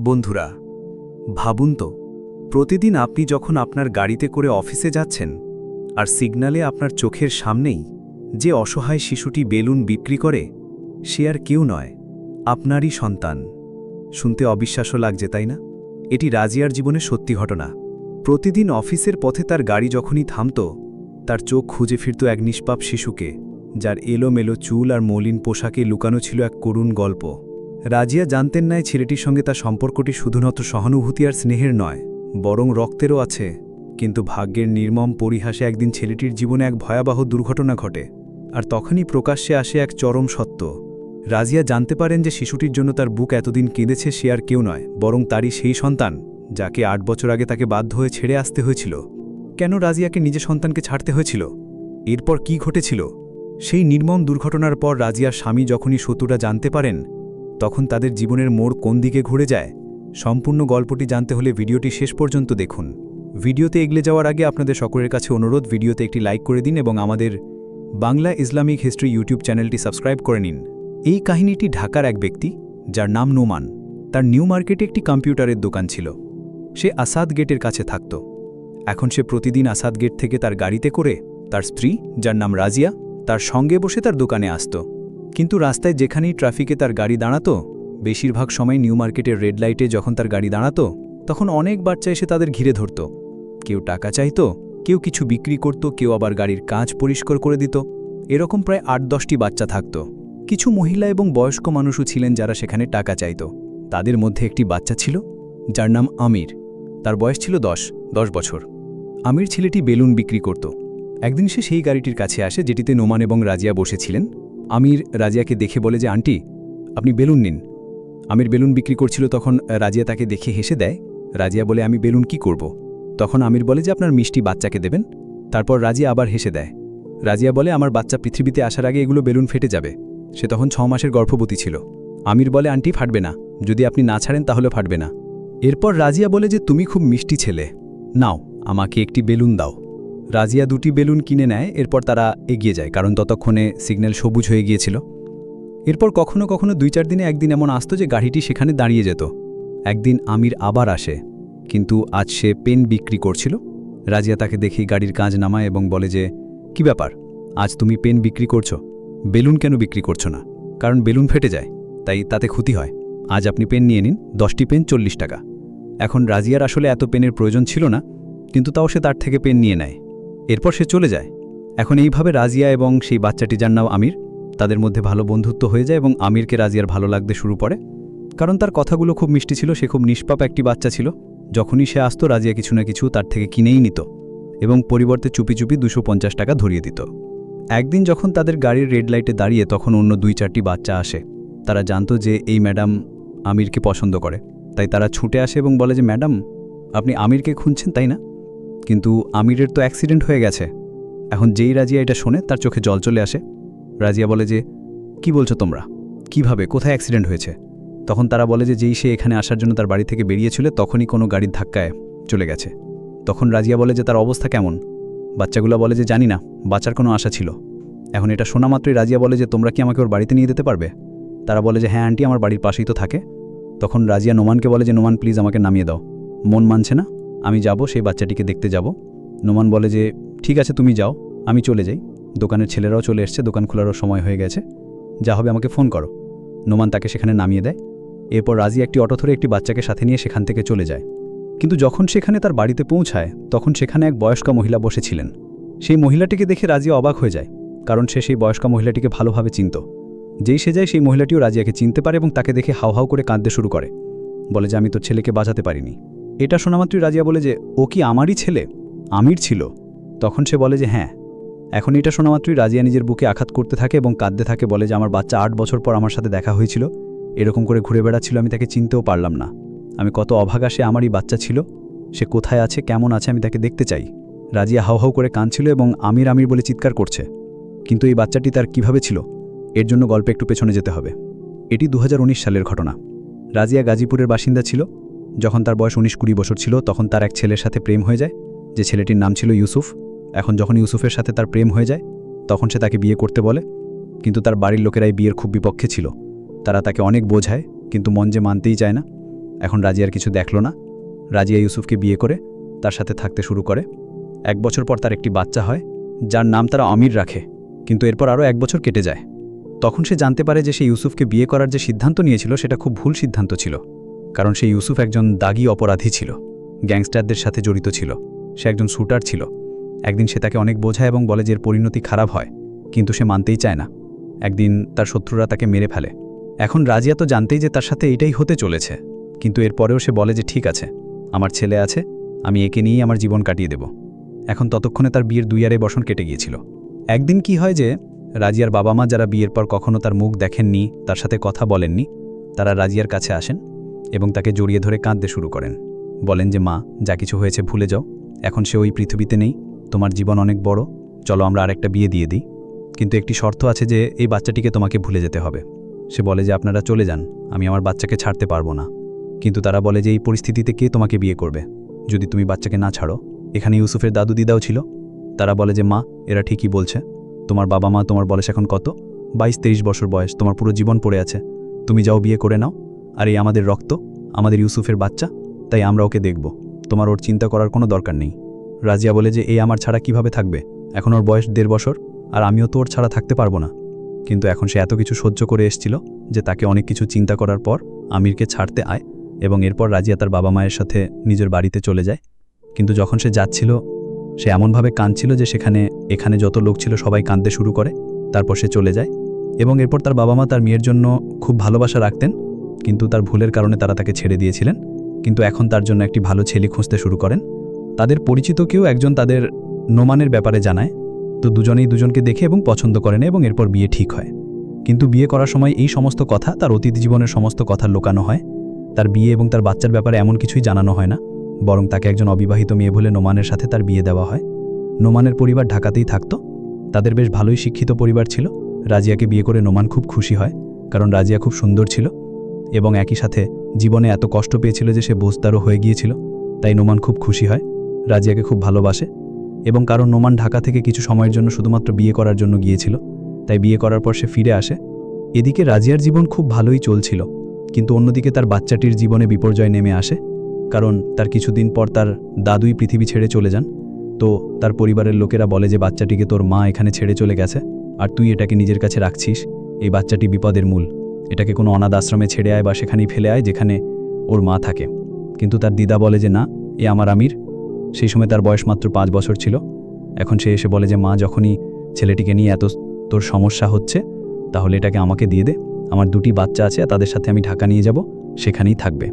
বন্ধুরা, ভাবুন তো, প্রতিদিন আপনি যখন আপনার গাড়িতে করে অফিসে যাচ্ছেন, আর সিগনালে আপনার চোখের সামনেই যে অসহায় শিশুটি বেলুন বিক্রি করে, সে আর কেউ নয়, আপনারই সন্তান। শুনতে অবিশ্বাস্য লাগছে, তাই না? এটি রাজিয়ার জীবনে সত্যি ঘটনা। প্রতিদিন অফিসের পথে তার গাড়ি যখনই থামত, তার চোখ খুঁজে ফিরত এক নিষ্পাপ শিশুকে, যার এলোমেলো চুল আর মলিন পোশাকে লুকানো ছিল এক করুণ গল্প। রাজিয়া জানতেন না ছেলেটির সঙ্গে তার সম্পর্কটি শুধুমাত্র সহানুভূতি আর স্নেহের নয়, বরং রক্তেরও আছে। কিন্তু ভাগ্যের নির্মম পরিহাসে একদিন ছেলেটির জীবনে এক ভয়াবহ দুর্ঘটনা ঘটে, আর তখনই প্রকাশ্যে আসে এক চরম সত্য। রাজিয়া জানতে পারেন যে শিশুটির জন্য তার বুক এতদিন কেঁদেছে সে আর কেউ নয়, বরং তারই সেই সন্তান, যাকে আট বছর আগে তাকে বাধ্য হয়ে ছেড়ে আসতে হয়েছিল। কেন রাজিয়াকে নিজের সন্তানকে ছাড়তে হয়েছিল? এরপর কি ঘটেছিল? সেই নির্মম দুর্ঘটনার পর রাজিয়ার স্বামী যখনই শত্রুরা জানতে পারেন তখন তাদের জীবনের মোড় কোন দিকে ঘুরে যায়, সম্পূর্ণ গল্পটি জানতে হলে ভিডিওটি শেষ পর্যন্ত দেখুন। ভিডিওতে এগলে যাওয়ার আগে আপনাদের সকলের কাছে অনুরোধ, ভিডিওতে একটি লাইক করে দিন এবং আমাদের বাংলা ইসলামিক হিস্ট্রি ইউটিউব চ্যানেলটি সাবস্ক্রাইব করে নিন। এই কাহিনীটি ঢাকার এক ব্যক্তি, যার নাম নোমান। তার নিউ মার্কেটে একটি কম্পিউটারের দোকান ছিল। সে আসাদ গেটের কাছে থাকত। এখন সে প্রতিদিন আসাদ গেট থেকে তার গাড়িতে করে তার স্ত্রী, যার নাম রাজিয়া, তার সঙ্গে বসে তার দোকানে আসত। কিন্তু রাস্তায় যেখানেই ট্রাফিকে তার গাড়ি দাঁড়াতো, বেশিরভাগ সময় নিউ মার্কেটের রেড লাইটে যখন তার গাড়ি দাঁড়াতো, তখন অনেক বাচ্চা এসে তাদের ঘিরে ধরত। কেউ টাকা চাইতো, কেউ কিছু বিক্রি করত, কেউ আবার গাড়ির কাঁচ পরিষ্কার করে দিত। এরকম প্রায় আট দশটি বাচ্চা থাকত। কিছু মহিলা এবং বয়স্ক মানুষও ছিলেন যারা সেখানে টাকা চাইত। তাদের মধ্যে একটি বাচ্চা ছিল, যার নাম আমির। তার বয়স ছিল দশ দশ বছর। আমির ছেলেটি বেলুন বিক্রি করত। একদিন সে সেই গাড়িটির কাছে আসে, যেটিতে নোমান এবং রাজিয়া বসেছিলেন। আমির রাজিয়াকে দেখে বলে যে, আন্টি, আপনি বেলুন নিন। আমির বেলুন বিক্রি করছিল তখন রাজিয়া তাকে দেখে হেসে দেয়। রাজিয়া বলে, আমি বেলুন কি করব? তখন আমির বলে যে, আপনার মিষ্টি বাচ্চাকে দেবেন। তারপর রাজিয়া আবার হেসে দেয়। রাজিয়া বলে, আমার বাচ্চা পৃথিবীতে আসার আগে এগুলো বেলুন ফেটে যাবে। সে তখন ছ মাসের গর্ভবতী ছিল। আমির বলে, আন্টি, ফাটবে না। যদি আপনি না ছাড়েন তাহলে ফাটবে না। এরপর রাজিয়া বলে যে, তুমি খুব মিষ্টি ছেলে। নাও, আমাকে একটি বেলুন দাও। রাজিয়া দুটি বেলুন কিনে নেয়, এরপর তারা এগিয়ে যায়, কারণ ততক্ষণে সিগন্যাল সবুজ হয়ে গিয়েছিল। এরপর কখনো কখনো দুই চার দিনে একদিন এমন আসতো যে গাড়িটি সেখানে দাঁড়িয়ে যেত। একদিন আমির আবার আসে, কিন্তু আজ সে পেন বিক্রি করছিল। রাজিয়া তাকে দেখি গাড়ির কাজ নামায় এবং বলে যে, কি ব্যাপার? আজ তুমি পেন বিক্রি করছ? বেলুন কেন বিক্রি করছ না? কারণ বেলুন ফেটে যায়, তাই তাতে ক্ষতি হয়। আজ আপনি পেন নিয়ে নিন, দশটি পেন চল্লিশ টাকা। এখন রাজিয়ার আসলে এত পেনের প্রয়োজন ছিল না, কিন্তু তাও সে তার থেকে পেন নিয়ে নেয়। এরপর সে চলে যায়। এখন এইভাবে রাজিয়া এবং সেই বাচ্চাটি যার নাম আমির, তাদের মধ্যে ভালো বন্ধুত্ব হয়ে যায় এবং আমিরকে রাজিয়ার ভালো লাগতে শুরু করে। কারণ তার কথাগুলো খুব মিষ্টি ছিল, সে খুব নিষ্পাপ একটি বাচ্চা ছিল। যখনই সে আসতো, রাজিয়া কিছু না কিছু তার থেকে কিনেই নিত এবং পরিবর্তে চুপি চুপি দুশো টাকা ধরিয়ে দিত। একদিন যখন তাদের গাড়ির রেড লাইটে দাঁড়িয়ে তখন অন্য দুই চারটি বাচ্চা আসে। তারা জানতো যে এই ম্যাডাম আমিরকে পছন্দ করে। তাই তারা ছুটে আসে এবং বলে যে, ম্যাডাম, আপনি আমিরকে খুঁজছেন, তাই না? কিন্তু আমিরের তো অ্যাক্সিডেন্ট হয়ে গেছে। এখন যেই রাজিয়া এটা শোনে, তার চোখে জল চলে আসে। রাজিয়া বলে যে, কি বলছো তোমরা? কীভাবে? কোথায় অ্যাক্সিডেন্ট হয়েছে? তখন তারা বলে যে, যেই সে এখানে আসার জন্য তার বাড়ি থেকে বেরিয়েছিল, তখনই কোনো গাড়ির ধাক্কায় চলে গেছে। তখন রাজিয়া বলে যে, তার অবস্থা কেমন? বাচ্চাগুলো বলে যে, জানি না বাচ্চার কোনো আশা ছিল। এখন এটা শোনা মাত্রই রাজিয়া বলে যে, তোমরা কি আমাকে ওর বাড়িতে নিয়ে যেতে পারবে? তারা বলে যে হ্যাঁ আন্টি, আমার বাড়ির পাশেই তো থাকে। তখন রাজিয়া নোমানকে বলে যে, নোমান, প্লিজ আমাকে নামিয়ে দাও। মন মানছে না। আমি যাব, সেই বাচ্চাটিকে দেখতে যাব। নোমান বলে যে, ঠিক আছে, তুমি যাও, আমি চলে যাই। দোকানের ছেলেরাও চলে এসছে, দোকান খোলারও সময় হয়ে গেছে। যা হবে, আমাকে ফোন করো। নোমান তাকে সেখানে নামিয়ে দেয়। এরপর রাজি একটি অটো ধরে একটি বাচ্চাকে সাথে নিয়ে সেখান থেকে চলে যায়। কিন্তু যখন সেখানে তার বাড়িতে পৌঁছায়, তখন সেখানে এক বয়স্কা মহিলা বসেছিলেন। সেই মহিলাটিকে দেখে রাজিয়া অবাক হয়ে যায়, কারণ সে সেই বয়স্কা মহিলাটিকে ভালোভাবে চিনত। যেই সে যায়, সেই মহিলাটিও রাজিয়াকে চিনতে পারে এবং তাকে দেখে হাউ হাউ করে কাঁদতে শুরু করে। বলে যে, আমি তোর ছেলেকে বাঁচাতে পারিনি। এটা শোনামাত্রই রাজিয়া বলে যে, ও কি আমারই ছেলে? আমির ছিল। তখন সে বলে যে হ্যাঁ। এখন এটা শোনামাত্রই রাজিয়া নিজের বুকে আঘাত করতে থাকে এবং কাঁদতে থাকে, বলে যে, আমার বাচ্চা আট বছর পর আমার সাথে দেখা হয়েছিল। এরকম করে ঘুরে বেড়াচ্ছিল, আমি তাকে চিনতেও পারলাম না। আমি কত অভাগা, সে আমারই বাচ্চা ছিল। সে কোথায় আছে, কেমন আছে, আমি তাকে দেখতে চাই। রাজিয়া হাউ হাউ করে কাঁদছিল এবং আমির আমির বলে চিৎকার করছে। কিন্তু এই বাচ্চাটি তার কীভাবে ছিল? এর জন্য গল্পে একটু পেছনে যেতে হবে। এটি দু হাজার উনিশ সালের ঘটনা। রাজিয়া গাজীপুরের বাসিন্দা ছিল। যখন তার বয়স উনিশ কুড়ি বছর ছিল, তখন তার এক ছেলের সাথে প্রেম হয়ে যায়, যে ছেলেটির নাম ছিল ইউসুফ। এখন যখন ইউসুফের সাথে তার প্রেম হয়ে যায়, তখন সে তাকে বিয়ে করতে বলে। কিন্তু তার বাড়ির লোকেরাই বিয়ের খুব বিপক্ষে ছিল। তারা তাকে অনেক বোঝায়, কিন্তু মন যে মানতেই চায় না। এখন রাজিয়ার কিছু দেখল না। রাজিয়া ইউসুফকে বিয়ে করে, তার সাথে থাকতে শুরু করে। এক বছর পর তার একটি বাচ্চা হয়, যার নাম তারা অমির রাখে, কিন্তু এরপর আরও এক বছর কেটে যায়। তখন সে জানতে পারে যে সে ইউসুফকে বিয়ে করার যে সিদ্ধান্ত নিয়েছিল, সেটা খুব ভুল সিদ্ধান্ত ছিল। কারণ সে ইউসুফ একজন দাগি অপরাধী ছিল, গ্যাংস্টারদের সাথে জড়িত ছিল, সে একজন শুটার ছিল। একদিন সে তাকে অনেক বোঝায় এবং বলে যে এর পরিণতি খারাপ হয়, কিন্তু সে মানতেই চায় না। একদিন তার শত্রুরা তাকে মেরে ফেলে। এখন রাজিয়া তো জানতেই যে তার সাথে এটাই হতে চলেছে, কিন্তু এরপরেও সে বলে যে ঠিক আছে, আমার ছেলে আছে, আমি একে নিয়েই আমার জীবন কাটিয়ে দেব। এখন ততক্ষণে তার বিয়ের দুই আড়াই বছর কেটে গিয়েছিল। একদিন কি হয় যে, রাজিয়ার বাবা মা যারা বিয়ের পর কখনো তার মুখ দেখেননি, তার সাথে কথা বলেননি, তারা রাজিয়ার কাছে আসেন এবং তাকে জড়িয়ে ধরে কাঁদতে শুরু করেন। বলেন যে, মা, যা কিছু হয়েছে ভুলে যাও। এখন সে ওই পৃথিবীতে নেই। তোমার জীবন অনেক বড়। চলো আমরা আরেকটা বিয়ে দিয়ে দিই। কিন্তু একটি শর্ত আছে যে, এই বাচ্চাটিকে তোমাকে ভুলে যেতে হবে। সে বলে যে, আপনারা চলে যান। আমি আমার বাচ্চাকে ছাড়তে পারব না। কিন্তু তারা বলে যে, এই পরিস্থিতিতে কে তোমাকে বিয়ে করবে? যদি তুমি বাচ্চাকে না ছাড়ো, এখানে ইউসুফের দাদু দিদাও ছিল? তারা বলে যে, মা, এরা ঠিকই বলছে। তোমার বাবা মা, তোমার বয়স এখন কত? বাইশ, তেইশ বছর বয়স। তোমার পুরো জীবন পড়ে আছে। তুমি যাও, বিয়ে করে নাও। আর এই আমাদের রক্ত, আমাদের ইউসুফের বাচ্চা, তাই আমরা ওকে দেখব। তোমার ওর চিন্তা করার কোনো দরকার নেই। রাজিয়া বলে যে, এই আমার ছাড়া কীভাবে থাকবে? এখন ওর বয়স দেড় বছর, আর আমিও তো ওর ছাড়া থাকতে পারব না। কিন্তু এখন সে এত কিছু সহ্য করে এসছিল যে, তাকে অনেক কিছু চিন্তা করার পর আমিরকে ছাড়তে আয় এবং এরপর রাজিয়া তার বাবা মায়ের সাথে নিজের বাড়িতে চলে যায়। কিন্তু যখন সে যাচ্ছিল, সে এমনভাবে কাঁদছিল যে, সেখানে, এখানে যত লোক ছিল সবাই কাঁদতে শুরু করে। তারপর সে চলে যায় এবং এরপর তার বাবা মা তার মেয়ের জন্য খুব ভালোবাসা রাখতেন। কিন্তু তার ভুলের কারণে তারা তাকে ছেড়ে দিয়েছিলেন। কিন্তু এখন তার জন্য একটি ভালো ছেলে খুঁজতে শুরু করেন। তাদের পরিচিত কেউ একজন তাদের নোমানের ব্যাপারে জানায়। তো দুজনেই দুজনকে দেখে এবং পছন্দ করেন এবং এরপর বিয়ে ঠিক হয়। কিন্তু বিয়ে করার সময় এই সমস্ত কথা, তার অতীত জীবনের সমস্ত কথা লোকানো হয়। তার বিয়ে এবং তার বাচ্চার ব্যাপারে এমন কিছুই জানানো হয় না। বরং তাকে একজন অবিবাহিত মেয়ে বলে নোমানের সাথে তার বিয়ে দেওয়া হয়। নোমানের পরিবার ঢাকাতেই থাকত। তাদের বেশ ভালোই শিক্ষিত পরিবার ছিল। রাজিয়াকে বিয়ে করে নোমান খুব খুশি হয়। কারণ রাজিয়া খুব সুন্দর ছিল। এবং একই সাথে জীবনে এত কষ্ট পেয়েছিল যে সে বোঝদারও হয়ে গিয়েছিল, তাই নোমান খুব খুশি হয়, রাজিয়াকে খুব ভালোবাসে এবং কারণ নোমান ঢাকা থেকে কিছু সময়ের জন্য শুধুমাত্র বিয়ে করার জন্য গিয়েছিল, তাই বিয়ে করার পর সে ফিরে আসে। এদিকে রাজিয়ার জীবন খুব ভালোই চলছিল, কিন্তু অন্যদিকে তার বাচ্চাটির জীবনে বিপর্যয় নেমে আসে, কারণ তার কিছুদিন পর তার দাদুই পৃথিবী ছেড়ে চলে যান। তো তার পরিবারের লোকেরা বলে যে, বাচ্চাটিকে তোর মা এখানে ছেড়ে চলে গেছে, আর তুই এটাকে নিজের কাছে রাখছিস, এই বাচ্চাটি বিপদের মূল। এটাকে কোনো অনাথ আশ্রমে ছেড়ে আয় বা সেখানেই ফেলে আয় যেখানে ওর মা থাকে। কিন্তু তার দিদা বলে যে, না, এ আমার আমির। সেই সময় তার বয়স মাত্র পাঁচ বছর ছিল। এখন সে এসে বলে যে, মা, যখনই ছেলেটিকে নিয়ে এত তোর সমস্যা হচ্ছে, তাহলে এটাকে আমাকে দিয়ে দে। আমার দুটি বাচ্চা আছে তাদের সাথে আমি ঢাকা নিয়ে যাব, সেখানেই থাকবে।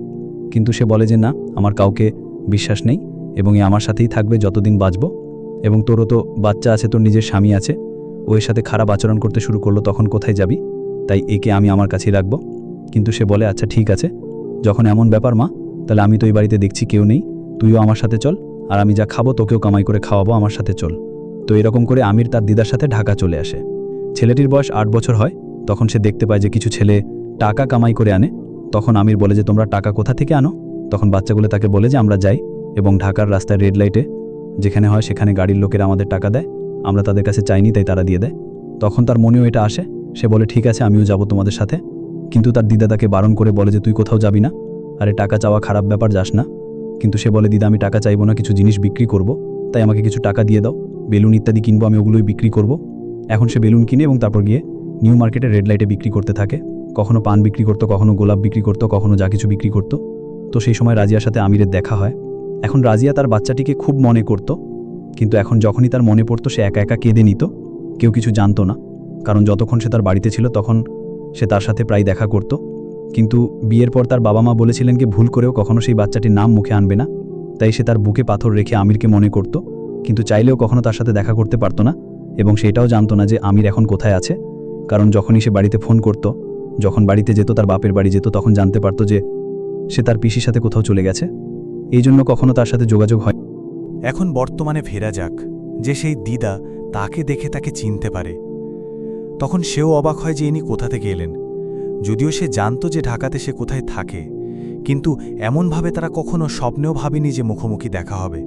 কিন্তু সে বলে যে, না, আমার কাউকে বিশ্বাস নেই এবং এ আমার সাথেই থাকবে যতদিন বাঁচব। এবং তোরও তো বাচ্চা আছে, তোর নিজের স্বামী আছে। ও এর সাথে খারাপ আচরণ করতে শুরু করল, তখন কোথায় যাবি? তাই একে আমি আমার কাছেই রাখব। কিন্তু সে বলে আচ্ছা ঠিক আছে। যখন এমন ব্যাপার, মা, তাহলে আমি তো এই বাড়িতে দেখছি কেউ নেই। তুইও আমার সাথে চল। আর আমি যা খাব, তোকেও কামাই করে খাওয়াবো, আমার সাথে চল। তো এরকম করে আমির তার দিদার সাথে ঢাকা চলে আসে। ছেলেটির বয়স আট বছর হয়। তখন সে দেখতে পায় যে কিছু ছেলে টাকা কামাই করে আনে। তখন আমির বলে যে, তোমরা টাকা কোথা থেকে আনো? তখন বাচ্চাগুলো তাকে বলে যে, আমরা যাই এবং ঢাকার রাস্তায় রেড লাইটে যেখানে হয় সেখানে গাড়ির লোকেরা আমাদের টাকা দেয়। আমরা তাদের কাছে চাইনি, তাই তারা দিয়ে দেয়। তখন তার মনেও এটা আসে। সে বলে, ঠিক আছে, আমিও যাব তোমাদের সাথে। কিন্তু তার দিদা তাকে বারণ করে বলে যে, তুই কোথাও যাবি না। আরে, টাকা চাওয়া খারাপ ব্যাপার, যাস না। কিন্তু সে বলে, দিদা, আমি টাকা চাইব না, কিছু জিনিস বিক্রি করব। তাই আমাকে কিছু টাকা দিয়ে দাও। বেলুন ইত্যাদি কিনবো, আমি ওগুলোই বিক্রি করব। এখন সে বেলুন কিনে এবং তারপর গিয়ে নিউ মার্কেটে রেড লাইটে বিক্রি করতে থাকে। কখনো পান বিক্রি করতো, কখনো গোলাপ বিক্রি করতো, কখনো যা কিছু বিক্রি করতো। তো সেই সময় রাজিয়ার সাথে আমিরের দেখা হয়। এখন রাজিয়া তার বাচ্চাটিকে খুব মনে করত। কিন্তু এখন যখনই তার মনে পড়তো, সে একা একা কেঁদে নিত। কেউ কিছু জানতো না। কারণ যতক্ষণ সে তার বাড়িতে ছিল তখন সে তার সাথে প্রায় দেখা করত। কিন্তু বিয়ের পর তার বাবা মা বলেছিলেন কি, ভুল করেও কখনো সেই বাচ্চাটির নাম মুখে আনবে না। তাই সে তার বুকে পাথর রেখে আমিরকে মনে করত, কিন্তু চাইলেও কখনো তার সাথে দেখা করতে পারতো না এবং সেটাও জানতো না যে আমির এখন কোথায় আছে। কারণ যখনই সে বাড়িতে ফোন করত, যখন বাড়িতে যেত, তার বাপের বাড়ি যেত, তখন জানতে পারতো যে সে তার পিসির সাথে কোথাও চলে গেছে। এই জন্য কখনো তার সাথে যোগাযোগ হয় এখন বর্তমানে ফেরা যাক, যে সেই দিদা তাকে দেখে তাকে চিনতে পারে। তখন সেও অবাক হয় যে ইনি কোথা থেকে এলেন। যদিও সে জানতো যে ঢাকাতে সে কোথায় থাকে, কিন্তু এমনভাবে তারা কখনো স্বপ্নেও ভাবেনি যে মুখোমুখি দেখা হবে।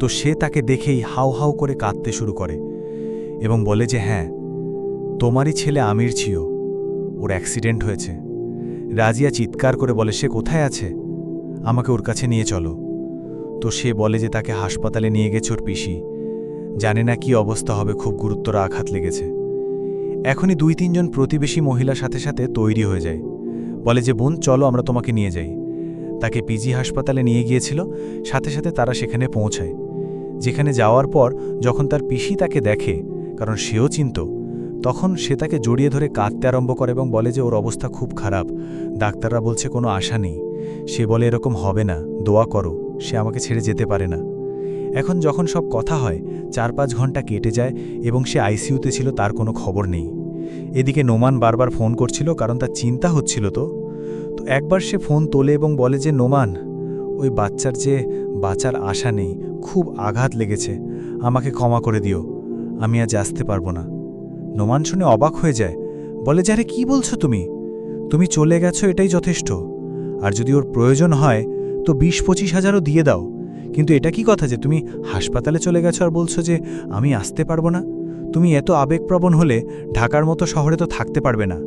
তো সে তাকে দেখেই হাউ হাউ করে কাঁদতে শুরু করে এবং বলে যে হ্যাঁ তোমারই ছেলে আমির ছিও। ওর অ্যাক্সিডেন্ট হয়েছে। রাজিয়া চিৎকার করে বলে, সে কোথায় আছে? আমাকে ওর কাছে নিয়ে চলো। তো সে বলে যে, তাকে হাসপাতালে নিয়ে গেছে ওর পিসি। জানে না কি অবস্থা হবে, খুব গুরুতর আঘাত লেগেছে। এখনই দুই তিনজন প্রতিবেশী মহিলার সাথে সাথে তৈরি হয়ে যায়। বলে যে, বোন, চলো, আমরা তোমাকে নিয়ে যাই। তাকে পিজি হাসপাতালে নিয়ে গিয়েছিল, সাথে সাথে তারা সেখানে পৌঁছায়। যেখানে যাওয়ার পর যখন তার পিসি তাকে দেখে, কারণ সেও চিন্ত, তখন সে তাকে জড়িয়ে ধরে কাঁদতে আরম্ভ করে এবং বলে যে, ওর অবস্থা খুব খারাপ। ডাক্তাররা বলছে কোনো আশা নেই। সে বলে, এরকম হবে না। দোয়া করো। সে আমাকে ছেড়ে যেতে পারে না। এখন যখন সব কথা হয় চার পাঁচ ঘণ্টা কেটে যায় এবং সে আইসিইউতে ছিল তার কোনো খবর নেই। এদিকে নোমান বারবার ফোন করছিল কারণ তার চিন্তা হচ্ছিল তো। তো একবার সে ফোন তোলে এবং বলে যে, নোমান, ওই বাচ্চার যে বাঁচার আশা নেই, খুব আঘাত লেগেছে, আমাকে ক্ষমা করে দিও, আমি আজ আসতে পারব না। নোমান শুনে অবাক হয়ে যায়, বলে যে, আরে, কী বলছো তুমি? তুমি চলে গেছো, এটাই যথেষ্ট। আর যদি ওর প্রয়োজন হয়, তো বিশ পঁচিশ হাজারও দিয়ে দাও। কিন্তু এটা কি কথা যে তুমি হাসপাতালে চলে গেছো আর বলছো যে আমি আসতে পারব না? তুমি এত আবেগপ্রবণ হলে ঢাকার মতো শহরে তো থাকতে পারবে না।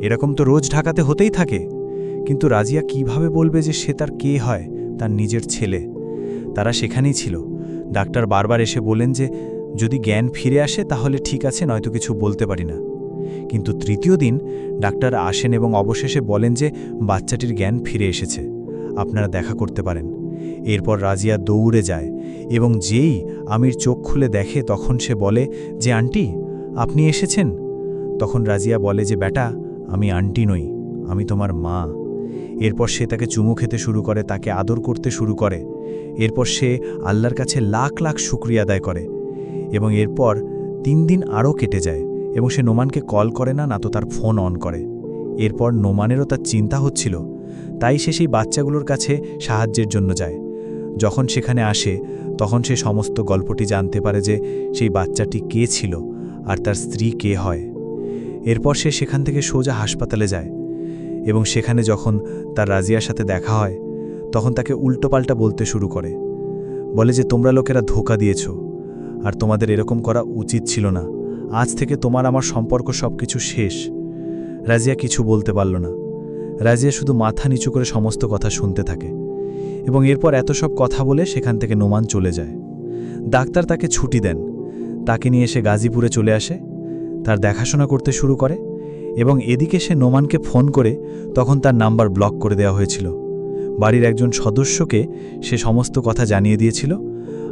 এরকম তো রোজ ঢাকাতে হতেই থাকে। কিন্তু রাজিয়া কীভাবে বলবে যে সে তার কে হয়, তার নিজের ছেলে? তারা সেখানেই ছিল। ডাক্তার বারবার এসে বলেন যে যদি জ্ঞান ফিরে আসে তাহলে ঠিক আছে, নয়তো কিছু বলতে পারি না। কিন্তু তৃতীয় দিন ডাক্তার আসেন এবং অবশেষে বলেন যে বাচ্চাটির জ্ঞান ফিরে এসেছে। আপনারা দেখা করতে পারেন। এরপর রাজিয়া দৌড়ে যায় এবং যেই আমির চোখ খুলে দেখে তখন সে বলে, যে আন্টি, আপনি এসেছেন? তখন রাজিয়া বলে যে, বেটা, আমি আন্টি নই, আমি তোমার মা। এরপর সে তাকে চুমু খেতে শুরু করে, তাকে আদর করতে শুরু করে। এরপর সে আল্লাহর কাছে লাখ লাখ শুক্রিয়া আদায় করে এবং এরপর তিন দিন আরও কেটে যায় এবং সে নোমানকে কল করে না না তো তার ফোন অন করে। এরপর নোমানেরও তার চিন্তা হচ্ছিল তাই সে সেই বাচ্চাগুলোর কাছে সাহায্যের জন্য যায়। যখন সেখানে আসে, তখন সে সমস্ত গল্পটি জানতে পারে যে সেই বাচ্চাটি কে ছিল আর তার স্ত্রী কে হয়। এরপর সে সেখান থেকে সোজা হাসপাতালে যায় এবং সেখানে যখন তার রাজিয়ার সাথে দেখা হয়, তখন তাকে উল্টোপাল্টা বলতে শুরু করে। বলে যে, তোমরা লোকেরা ধোকা দিয়েছ আর তোমাদের এরকম করা উচিত ছিল না। আজ থেকে তোমার আমার সম্পর্ক সব কিছু শেষ। রাজিয়া কিছু বলতে পারল না। রাজিয়া শুধু মাথা নিচু করে সমস্ত কথা শুনতে থাকে এবং এরপর এত সব কথা বলে সেখান থেকে নোমান চলে যায়। ডাক্তার তাকে ছুটি দেন। তাকে নিয়ে এসে গাজীপুরে চলে আসে, তার দেখাশোনা করতে শুরু করে এবং এদিকে সে নোমানকে ফোন করে তখন তার নাম্বার ব্লক করে দেওয়া হয়েছিল। বাড়ির একজন সদস্যকে সে সমস্ত কথা জানিয়ে দিয়েছিল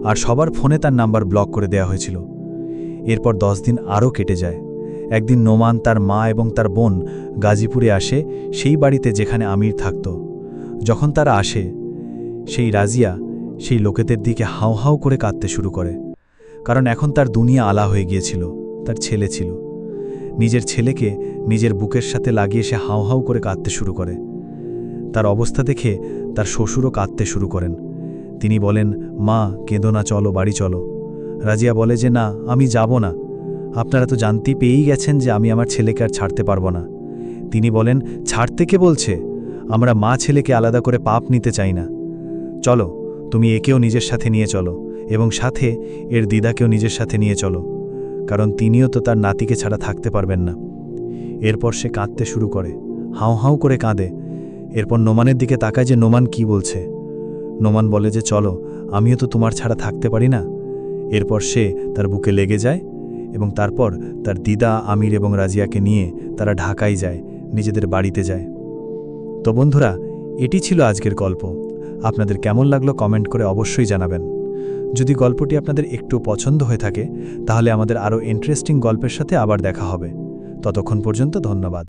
আর সবার ফোনে তার নাম্বার ব্লক করে দেওয়া হয়েছিল। এরপর দশ দিন আরও কেটে যায়। একদিন নোমান তার মা এবং তার বোন গাজীপুরে আসে, সেই বাড়িতে যেখানে আমির থাকত। যখন তারা আসে, সেই রাজিয়া সেই লোকেদের দিকে হাও হাউ করে কাঁদতে শুরু করে। কারণ এখন তার দুনিয়া আলা হয়ে গিয়েছিল, তার ছেলে ছিল। নিজের ছেলেকে নিজের বুকের সাথে লাগিয়ে সে হাউ হাউ করে কাঁদতে শুরু করে। তার অবস্থা দেখে তার শ্বশুরও কাঁদতে শুরু করেন। তিনি বলেন, মা, কেঁদো না, চলো, বাড়ি চলো। রাজিয়া বলে যে, না, আমি যাব না। আপনারা তো জানতেই পেয়েই গেছেন যে আমি আমার ছেলেকে আর ছাড়তে পারব না। তিনি বলেন, ছাড়তে কে বলছে? আমরা মা ছেলেকে আলাদা করে পাপ নিতে চাই না। চলো, তুমি একেও নিজের সাথে নিয়ে চলো এবং সাথে এর দিদাকেও নিজের সাথে নিয়ে চলো, কারণ তিনিও তো তার নাতিকে ছাড়া থাকতে পারবেন না। এরপর সে কাঁদতে শুরু করে, হাউ হাউ করে কাঁদে। এরপর নোমানের দিকে তাকায় যে নোমান কি বলছে। নোমান বলে যে, চলো, আমিও তো তোমার ছাড়া থাকতে পারি না। এরপর সে তার বুকে লেগে যায় এবং তারপর তার দিদা আমির এবং রাজিয়াকে নিয়ে তারা ঢাকায় যায় নিজেদের বাড়িতে যায়। তো বন্ধুরা, এটি ছিল আজকের গল্প। আপনাদের কেমন লাগল কমেন্ট করে অবশ্যই জানাবেন। যদি গল্পটি আপনাদের একটু পছন্দ হয়ে থাকে, তাহলে আমাদের আরও ইন্টারেস্টিং গল্পের সাথে আবার দেখা হবে। ততক্ষণ পর্যন্ত ধন্যবাদ।